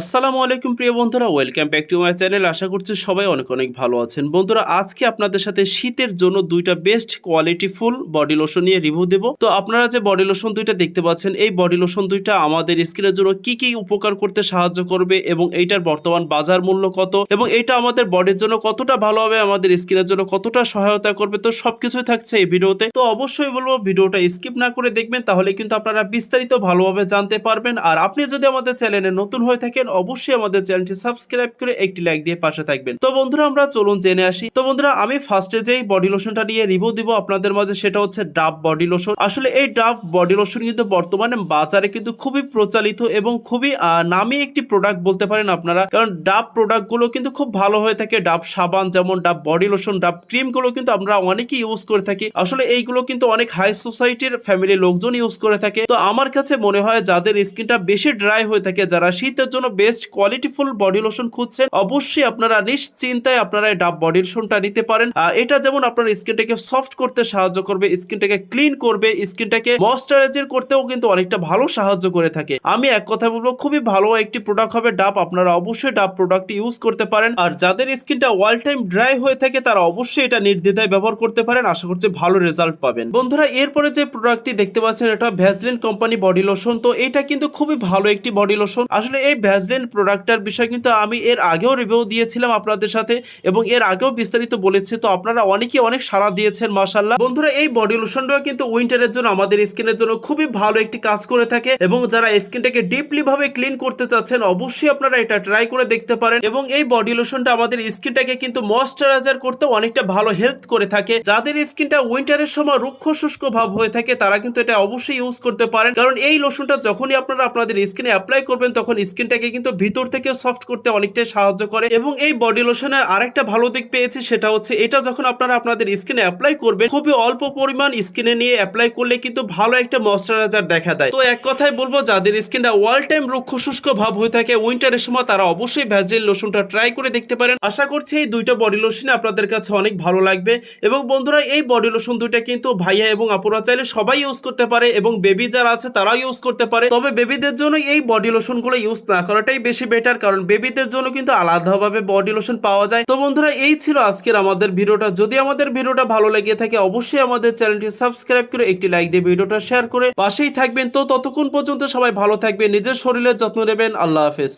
আসসালামু আলাইকুম প্রিয় বন্ধুরা, welcome back to my channel. আশা করছি সবাই অনেক অনেক ভালো আছেন। বন্ধুরা, আজকে আপনাদের সাথে শীতের জন্য দুইটা best quality full body lotion নিয়ে রিভিউ দেব। তো আপনারা যে বডি লোশন দুইটা দেখতে পাচ্ছেন, এই বডি লোশন দুইটা আমাদের স্কিনের জন্য কি কি উপকার করতে সাহায্য করবে এবং এইটার বর্তমান বাজার মূল্য কত এবং এটা আমাদের বডির জন্য কতটা ভালো হবে, আমাদের স্কিনের জন্য কতটা সহায়তা করবে, তো সবকিছুই থাকছে এই ভিডিওতে। তো অবশ্যই বলব, ভিডিওটা স্কিপ না করে দেখবেন, তাহলে কিন্তু আপনারা বিস্তারিত ভালোভাবে জানতে পারবেন। আর আপনি যদি আমাদের চ্যানেলে নতুন হয়ে থাকেন অবশ্যই আমাদের চ্যানেলটি সাবস্ক্রাইব করে একটি লাইক দিয়ে পাশে থাকবেন। তো বন্ধুরা, আমরা চলুন জেনে আসি। তো বন্ধুরা, আমি ফার্স্টে যেই বডি লোশনটা নিয়ে রিভিউ দিব আপনাদের মাঝে, সেটা হচ্ছে ডাব বডি লোশন আসলে এই ডাব বডি লোশন কিন্তু বর্তমানে বাজারে কিন্তু খুবই প্রচালিত এবং খুবই নামি একটি প্রোডাক্ট বলতে পারেন আপনারা। কারণ ডাব প্রোডাক্টগুলো কিন্তু খুব ভালো হয়ে থাকে। ডাব সাবান যেমন ডাব বডি লোশন ডাব ক্রিমগুলো কিন্তু আমরা অনেকেই ইউজ করে থাকি। আসলে এইগুলো কিন্তু অনেক হাই সোসাইটির ফ্যামিলির লোকজন ইউজ করে থাকে। তো আমার কাছে মনে হয়, যাদের স্কিনটা বেশি ড্রাই হয়ে থাকে, যারা শীতের জন্য বেস্ট কোয়ালিটিফুল বডি লোশন খুঁজছেন, অবশ্যই আপনারা নিশ্চিন্তায় আপনারা ডাব বডি লোশনটা নিতে পারেন। এটা যেমন আপনার স্কিনটাকে সফট করতে সাহায্য করবে, স্কিনটাকে ক্লিন করবে, স্কিনটাকে ময়শ্চারাইজার করতেও কিন্তু অনেকটা ভালো সাহায্য করে থাকে। আমি এক কথা বলব, খুবই ভালো একটি প্রোডাক্ট হবে ডাব, আপনারা অবশ্যই ডাব প্রোডাক্ট ইউজ করতে পারেন। আর যাদের স্কিনটা ওয়াল টাইম ড্রাই হয়ে থাকে, তারা অবশ্যই এটা নির্দ্বিধায় ব্যবহার করতে পারেন, আশা করছি ভালো রেজাল্ট পাবেন। বন্ধুরা, এরপরে যে প্রোডাক্টটি দেখতে পাচ্ছেন, এটা ভ্যাসলিন কোম্পানি বডি লোশন তো এটা কিন্তু খুবই ভালো একটি বডি লোশন আসলে এই ভ্যাসলিন প্রোডাক্টটার বিষয় কিন্তু আমি এর আগেও রিভিউ দিয়েছিলাম আপনাদের সাথে এবং এর আগেও বিস্তারিত বলেছি। তো আপনারা অনেকে অনেক সাড়া দিয়েছেন মাশাল্লাহ বন্ধুরা, এই বডি লোশনটাও কিন্তু উইন্টারের জন্য, আমাদের স্কিনের জন্য খুবই ভালো একটি কাজ করে থাকে এবং যারা স্কিনটাকে ডিপলি ভাবে ক্লিন করতে চাচ্ছেন, অবশ্যই আপনারা এটা ট্রাই করে দেখতে পারেন এবং এই বডি লোশনটা আমাদের স্কিনটাকে কিন্তু ময়শ্চারাইজার করতে অনেকটা ভালো হেল্প করে থাকে। যাদের স্কিনটা উইন্টারের সময় রুক্ষ শুষ্ক ভাব হয়ে থাকে, তারা কিন্তু এটা অবশ্যই ইউজ করতে পারেন। কারণ এই লোশনটা যখনই আপনারা আপনাদের স্কিনে অ্যাপ্লাই করবেন, তখন স্কিনটাকে কিন্তু ভিতর থেকে সফট করতে অনেকটাই সাহায্য করে এবং এই বডি লোশনের আরেকটা ভালো দিক পেয়েছি সেটা হচ্ছে এটা যখন আপনারা আপনাদের স্কিনে অ্যাপ্লাই করবেন, খুবই অল্প পরিমাণ স্কিনে নিয়ে অ্যাপ্লাই করলে কিন্তু ভালো একটা ময়শ্চারাইজার দেখা দেয়। তো এক কথায় বলব, যাদের স্কিনটা ওয়াল টাইম রুক্ষ শুষ্ক ভাব হয়ে থাকে উইন্টারের সময় তারা অবশ্যই ভ্যাজলিন লোশনটা ট্রাই করে দেখতে পারেন। আশা করছি এই দুইটা বডি লোশন আপনাদের কাছে অনেক ভালো লাগবে। এবং বন্ধুরা, এই বডি লোশন দুইটা কিন্তু ভাইয়া এবং আপুরা চাইলে সবাই ইউজ করতে পারে এবং বেবি যারা আছে তারাও ইউজ করতে পারে। তবে বেবিদের জন্য এই বডি লোশনগুলো ইউজ না করাটাই বেশি বেটার কারণ বেবিদের জন্য কিন্তু আলাদাভাবে বডি লোশন পাওয়া যায়। তো বন্ধুরা, এই ছিল আজকের আমাদের ভিডিওটা। যদি আমাদের ভিডিওটা ভালো লেগে থাকে, অবশ্যই আমাদের চ্যানেলটি সাবস্ক্রাইব করে একটি লাইক দিয়ে ভিডিওটা শেয়ার করে পাশেই থাকবেন। তো ততক্ষণ পর্যন্ত সবাই ভালো থাকবেন, নিজের শরীরের যত্ন নেবেন। আল্লাহ হাফেজ।